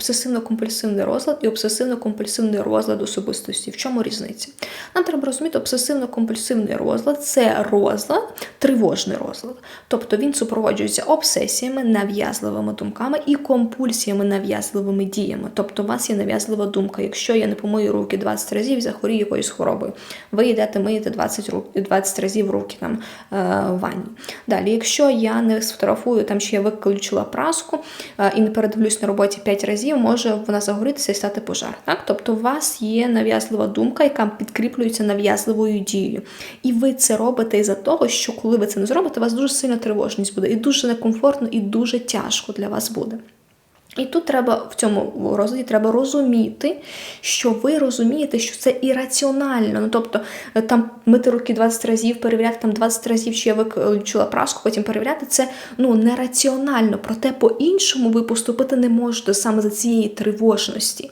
обсесивно-компульсивний розлад і обсесивно-компульсивний розлад особистості. В чому різниця? Нам треба розуміти, обсесивно-компульсивний розлад це розлад, тривожний розлад. Тобто він супроводжується обсесіями, нав'язливими думками і компульсіями, нав'язливими діями. Тобто, у вас є нав'язлива думка. Якщо я не помию руки 20 разів захворію якоюсь хворобою, ви йдете миєте 20, рук, 20 разів руки там е, в ванні. Далі, якщо я не сфотографую там, чи я виключила праску е, і не передивлюсь на роботі 5 разів, може вона загорітися і стати пожар. Так? Тобто, у вас є нав'язлива думка, яка підкріплюється нав'язливою дією. І ви це робите із-за того, що коли ви це не зробите, у вас дуже сильна тривожність буде, і дуже некомфортно, і дуже тяжко для вас буде. І тут треба в цьому розгляді треба розуміти, що ви розумієте, що це ірраціонально. Ну тобто е, там мити руки 20 разів, перевіряти там 20 разів, чи я виключила праску, потім перевіряти це ну нераціонально. Проте по-іншому ви поступити не можете саме за цієї тривожності.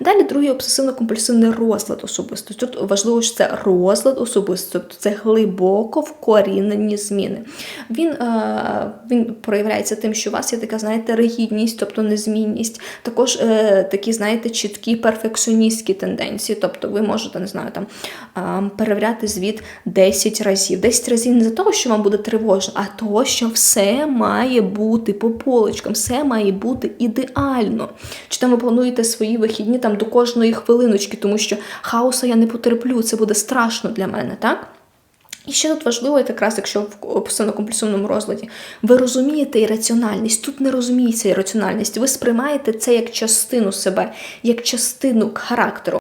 Далі другий обсесивно-компульсивний розлад особистості. Тут важливо, що це розлад особистості, тобто це глибоко вкорінені зміни. Він, е, він проявляється тим, що у вас є така, знаєте, ригідність, тобто незмінність, також е, такі, знаєте, чіткі перфекціоністські тенденції. Тобто ви можете, не знаю, там е, перевіряти звіт 10 разів. 10 разів не за того, що вам буде тривожно, а того, що все має бути по полочкам, все має бути ідеально. Чи там ви плануєте свої вихідні там до кожної хвилиночки, тому що хаоса я не потерплю, це буде страшно для мене, так? І ще тут важливо, якраз якщо в обсесивно-компульсивному розладі, ви розумієте ірраціональність, тут не розуміється ірраціональність, ви сприймаєте це як частину себе, як частину характеру.